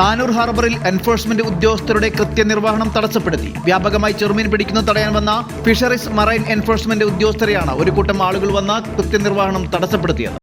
താനൂർ ഹാർബറിൽ എൻഫോഴ്സ്മെന്റ് ഉദ്യോഗസ്ഥരുടെ കൃത്യനിർവഹണം തടസ്സപ്പെടുത്തി. വ്യാപകമായി ചെറുമീൻ പിടിക്കുന്നത് തടയാൻ വന്ന ഫിഷറീസ് മറൈൻ എൻഫോഴ്സ്മെന്റ് ഉദ്യോഗസ്ഥരെയാണ് ഒരു കൂട്ടം ആളുകൾ വന്ന കൃത്യനിർവഹണം തടസ്സപ്പെടുത്തിയത്.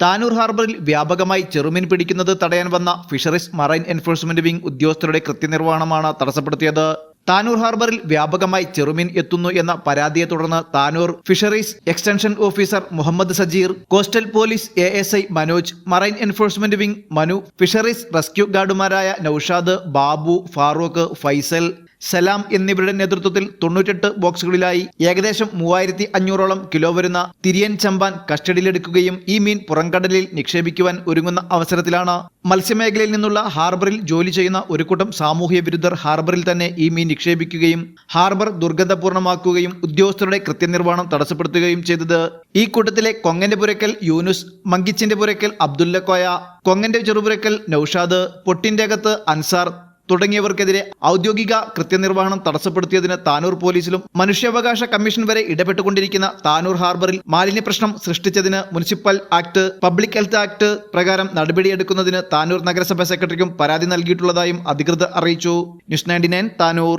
താനൂർ ഹാർബറിൽ വ്യാപകമായി ചെറുമീൻ പിടിക്കുന്നത് തടയാൻ വന്ന ഫിഷറീസ് മറൈൻ എൻഫോഴ്സ്മെന്റ് വിംഗ് ഉദ്യോഗസ്ഥരുടെ കൃത്യനിർവഹണമാണ് തടസ്സപ്പെടുത്തിയത്. താനൂർ ഹാർബറിൽ വ്യാപകമായി ചെറുമീൻ എത്തുന്നു എന്ന പരാതിയെ തുടർന്ന് Tanur fisheries extension officer Muhammad Sajeer coastal police A S I Manoj marine enforcement wing Manu fisheries rescue ഗാർഡുമാരായ Noushad Babu Farooq Faisal Salam എന്നിവരുടെ നേതൃത്വത്തിൽ തൊണ്ണൂറ്റെട്ട് ബോക്സുകളിലായി ഏകദേശം മൂവായിരത്തി അഞ്ഞൂറോളം കിലോ വരുന്ന തിരിയൻ ചമ്പാൻ കസ്റ്റഡിയിലെടുക്കുകയും ഈ മീൻ പുറംകടലിൽ നിക്ഷേപിക്കുവാൻ ഒരുങ്ങുന്ന അവസരത്തിലാണ്. മത്സ്യമേഖലയിൽ നിന്നുള്ള ഹാർബറിൽ ജോലി ചെയ്യുന്ന ഒരു കൂട്ടം സാമൂഹ്യ വിരുദ്ധർ ഹാർബറിൽ തന്നെ ഈ മീൻ നിക്ഷേപിക്കുകയും ഹാർബർ ദുർഗന്ധപൂർണമാക്കുകയും ഉദ്യോഗസ്ഥരുടെ കൃത്യനിർവഹണം തടസ്സപ്പെടുത്തുകയും ചെയ്തത്. ഈ കൂട്ടത്തിലെ കൊങ്ങന്റെ പുരക്കൽ യൂനുസ് മങ്കിച്ചിന്റെ പുരക്കൽ അബ്ദുല്ലക്കോയ കൊങ്ങന്റെ ചെറുപുരക്കൽ നൌഷാദ് പൊട്ടിന്റെ അകത്ത് അൻസാർ തുടങ്ങിയവർക്കെതിരെ ഔദ്യോഗിക കൃത്യനിർവഹണം തടസ്സപ്പെടുത്തിയതിന് താനൂർ പോലീസിലും മനുഷ്യാവകാശ കമ്മീഷൻ വരെ ഇടപെട്ടുകൊണ്ടിരിക്കുന്ന താനൂർ ഹാർബറിൽ മാലിന്യ പ്രശ്നം സൃഷ്ടിച്ചതിന് municipal act public health act പ്രകാരം നടപടിയെടുക്കുന്നതിന് താനൂർ നഗരസഭാ സെക്രട്ടറിക്കും പരാതി നൽകിയിട്ടുള്ളതായും അധികൃതർ അറിയിച്ചു. News ninety Tanur.